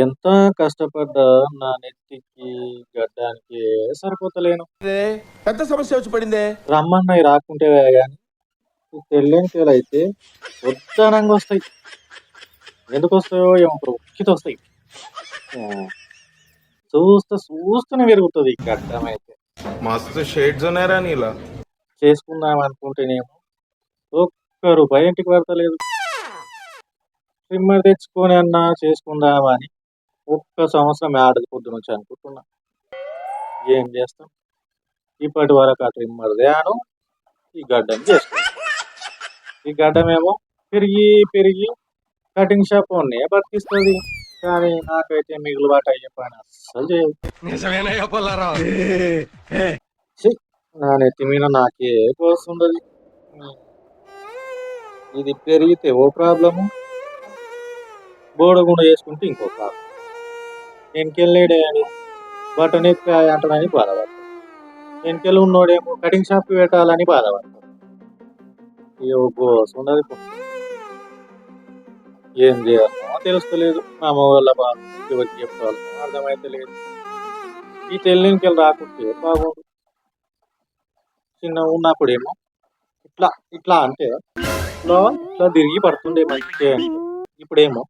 ఎంత కష్టపడ్డా నా నెత్తికి, గడ్డానికి సరిపోతలేను. పెద్ద సమస్య వచ్చి పడిందే రమ్మన్నయి రాకుంటేవే గాని, ఈ తెల్లెంకులైతే వద్దనంగొస్తాయి. ఎందుకొస్తాయో ఏమో ఉక్కితొస్తాయి. ఆ! చూస్తే చూస్తేనే పెరుగుతది గడ్డమైతే. మస్తు షేడ్స్ ఉన్నాయరా నీలా చేసుకుందాం అనుకుంటేనేమో ఒక్క రూపాయి ఇంటికి పడతలేదు. ట్రిమ్మర్ తెచ్చుకొని అన్నా చేసుకుందామా అని ఒక్క సంవత్సరం ఏడది పొద్దునుంచి అనుకుంటున్నా. ఏం చేస్తాం? ఇప్పటి వరకు ఆ ట్రిమ్మర్ తేను, ఈ గడ్డం చేసుకుంటా. ఈ గడ్డమేమో పెరిగి, పెరిగి కటింగ్ షాపోన్నే బతికిస్తది. కానీ నాకైతే మిగులుబాటు అయ్యే పని అస్సలు చేయదు. నా నెత్తి మీద నాకే కోస్తుండది. ఇది పెరిగితే ఓ ప్రాబ్లము. బోడగుండ చేసుకుంటే ఇంకో ప్రాబ్లమ్. బటన్ బటనెక్కాయ అంటాడని బాధపడతాడు. ఎనకెళ్ళ ఉన్నోడేమో కటింగ్ షాప్ పెట్టాలని బాధపడతాడు. ఇగ గోసున్నది ఏం చేయాలో తెలుస్తలేదు. మా వాళ్ళ బాధ ఎవరికి అర్థమైతే లేదు ఈ తెల్లెంకెలు రాకుంటే బాగుండు. చిన్నగున్నప్పుడేమో ఇట్లా, ఇట్లా అంటే ఇట్లా, ఇట్లా తిరిగి పడుతుండే మంచిగా. ఇప్పుడేమో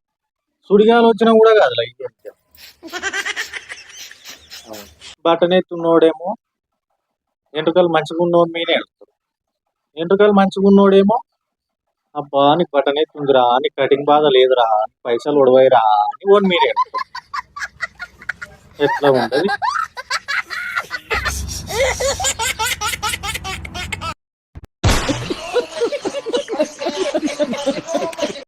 సుడిగాలొచ్చినా కూడా కాదులే ఈ ఎంకెలు. అవును. బటనెత్తున్నోడేమో ఎంట్రుకలు మంచిగున్నోని మీదనే ఎడుతాడు. ఎంట్రుకలు మంచిగున్నోడేమో అబ్బా! నీకు బటనెత్తుందిరా, నీకు కటింగ్ బాధ లేదురా, పైసలు ఒడవైరా అని ఓని ఎడతాడు. ఎట్లా ఉంటది?